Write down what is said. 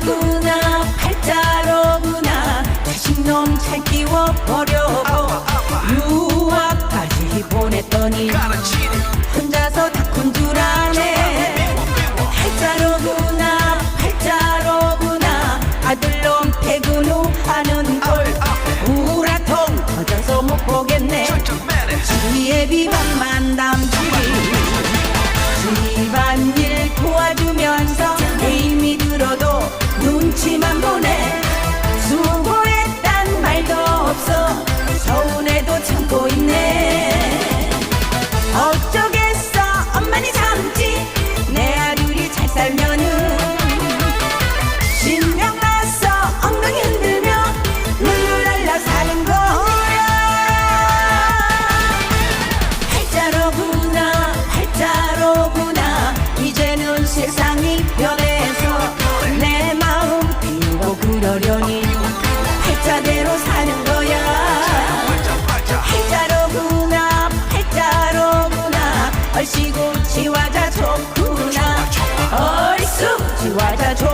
누구나 팔자로구나. 자신놈 잘 키워버려고 유학까지 보냈더니 혼자서 다군줄 아네. 팔자로구나 팔자로구나. 아들놈 퇴근 후 하는 걸 우라통 터져서 못 보겠네. 주위에 비방 변해서 내 마음 비우고 그러려니 해자대로 사는 거야. 지화자 좋구나 얼쑤 지화자 좋구나